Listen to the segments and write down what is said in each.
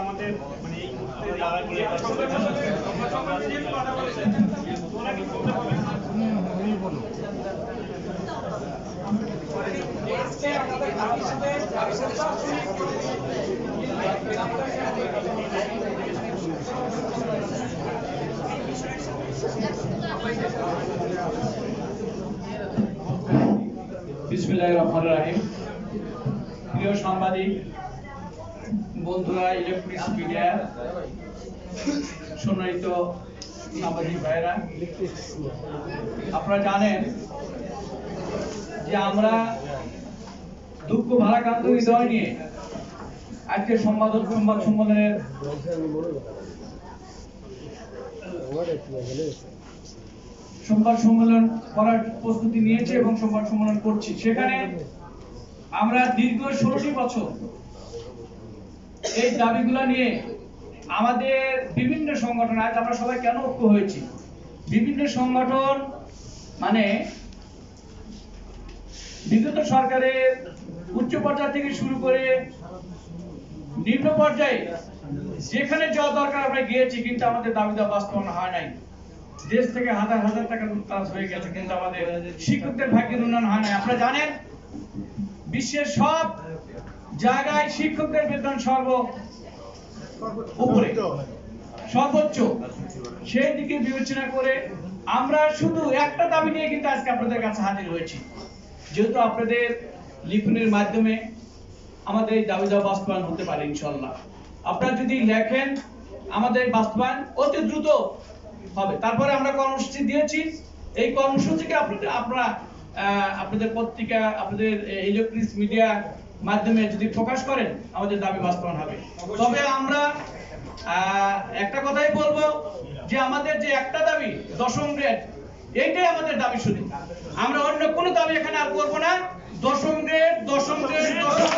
আমাদের মানে এই মুহূর্তে যারা বিসমিল্লাহির রহমানির রহিম। প্রিয় সাংবাদিক বন্ধুরা ইলেকট্রিক মিডিয়া, সম্মানিত সাংবাদিক ভাইরা আপনারা জানেন যে আমরা দুঃখ ভারাক্রান্ত হৃদয় নিয়ে আজকে সংবাদ সংবাদ সম্মেলনের সংবাদ সম্মেলন করার প্রস্তুতি নিয়েছে এবং সংবাদ সম্মেলন করছি। সেখানে আমরা দীর্ঘ ষোলোটি বছর এই দাবিগুলো নিয়ে আমাদের বিভিন্ন সংগঠন, আজ আমরা সবাই কেন ঐক্য হয়েছি? বিভিন্ন সংগঠন মানে বিগত সরকারের উচ্চ পর্যায় থেকে শুরু করে নিম্ন পর্যায়ে যেখানে যাওয়া দরকার আমরা গিয়েছি, কিন্তু আমাদের দাবি দেওয়া বাস্তবায়ন হয় নাই। দেশ থেকে হাজার হাজার টাকা কাজ হয়ে গেছে, কিন্তু আমাদের শিক্ষকদের ভাগ্যের উন্নয়ন হয় নাই। আপনারা জানেন, বিশ্বের সব জায়গায় শিক্ষকদের বেতন সর্ব উপরে, সর্বোচ্চ। সেই দিকে বিবেচনা করে আমরা শুধু একটা দাবি নিয়ে কিন্তু আজকে আপনাদের কাছে হাজির হয়েছি। যেহেতু আপনাদের লিখনের মাধ্যমে আমাদের এই দাবি দেওয়া বাস্তবায়ন হতে পারে ইনশাল্লাহ আপনারা যদি লেখেন, আমাদের বাস্তবায়ন অতি দ্রুত হবে। তারপরে আমরা কর্মসূচি দিয়েছি। এই কর্মসূচিকে আপনাদের, আপনারা আপনাদের পত্রিকা, আপনাদের ইলেকট্রিক মিডিয়া মাধ্যমে যদি প্রকাশ করেন আমাদের দাবি বাস্তবায়ন হবে। তবে আমরা আহ, একটা কথাই বলব যে আমাদের যে একটা দাবি দশম গ্রেড এইটাই আমাদের দাবি শুধু। আমরা অন্য কোনো দাবি এখানে আর করব না। দশম গ্রেড দশম গ্রেড দশম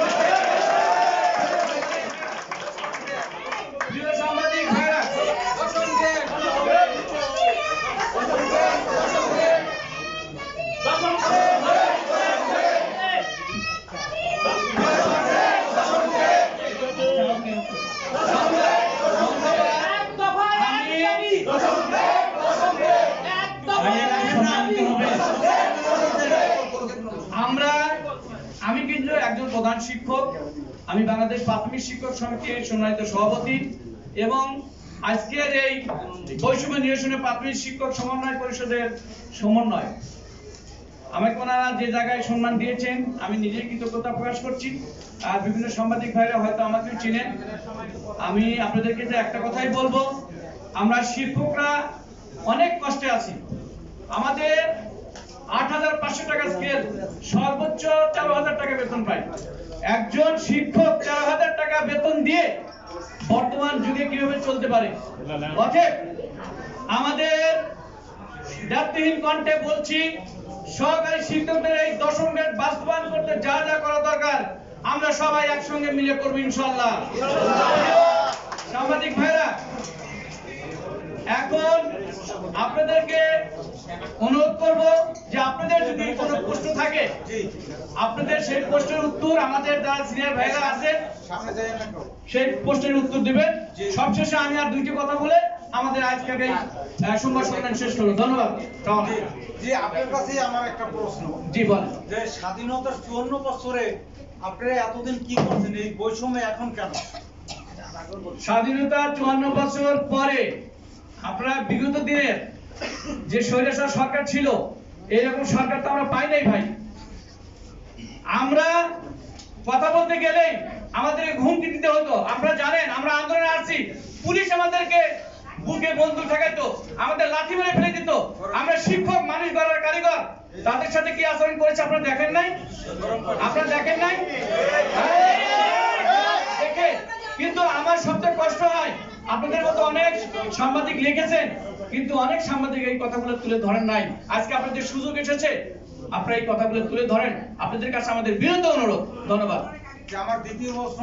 কিন্তু একজন প্রধান শিক্ষক। আমি বাংলাদেশ প্রাথমিক শিক্ষক সমিতির সম্মানিত সভাপতি এবং আজকের এই বৈষম্য নিরসনে প্রাথমিক শিক্ষক সমন্বয় পরিষদের সমন্বয়। আমাকে ওনারা যে জায়গায় সম্মান দিয়েছেন, আমি নিজেই কৃতজ্ঞতা প্রকাশ করছি। আর বিভিন্ন সাংবাদিক ভাইরা হয়তো আমাকেও চিনেন। আমি আপনাদেরকে যে একটা কথাই বলব, আমরা শিক্ষকরা অনেক কষ্টে আছি। আমাদের পাঁচশো টাকা স্কেল সর্বোচ্চ তেরো হাজার টাকা বেতন পায়। একজন শিক্ষক তেরো হাজার টাকা বেতন দিয়ে বর্তমান যুগে কীভাবে চলতে পারে? অতএব আমাদের দায়িত্বহীন কণ্ঠে বলছি, সহকারী শিক্ষকদের এই দশম গ্রেড বাস্তবায়ন করতে যা যা করা দরকার, আমরা সবাই একসঙ্গে মিলে করব ইনশাল্লাহ সাংবাদিক ভাইরা, এখন আপনাদেরকে অনুরোধ করব যে আপনাদের যদি কোনো প্রশ্ন থাকে আপনাদের সেই প্রশ্নের উত্তর আমাদের যারা সিনিয়র ভাইরা আছেন সেই প্রশ্নের উত্তর দিবেন। সবশেষে আমি আর দুইটি কথা বলে আমাদের আজকের এই সংবাদ সম্মেলন শেষ করব। ধন্যবাদ। জি আপনার কাছে আমার একটা প্রশ্ন। জি বলেন। যে স্বাধীনতার চুয়ান্ন বছরে আপনারা এতদিন কি করছেন? এই বৈষম্য এখন কেন? স্বাধীনতা চুয়ান্ন বছর পরে আপনারা বিগত দিনের যে স্বৈরাচার সরকার ছিল এরকম সরকার তো আমরা পাই নাই ভাই। আমরা কথা বলতে গেলে আমাদের হুমকি দিতে হতো। আপনারা জানেন, আমরা আন্দোলনে আসছি। পুলিশ আমাদেরকে বুকে বন্দুক ঠেকাইতো, আমাদের লাঠি মেরে ফেলে দিত। আমরা শিক্ষক, মানুষ গড়ার কারিগর। তাদের সাথে কি আচরণ করেছে আপনারা দেখেন নাই? আপনারা দেখেন নাই? হ্যাঁ? কিন্তু আমার সবচেয়ে কষ্ট হয় আপনাদের মতো অনেক সাংবাদিক লিখেছেন কিন্তু অনেক সাংবাদিক এই কথাগুলো তুলে ধরেন নাই। আজকে আপনাদের সুযোগ এসেছে, আপনারা এই কথাগুলো তুলে ধরেন। আপনাদের কাছে আমাদের বিরত অনুরোধ, ধন্যবাদ। আমার দ্বিতীয় প্রশ্ন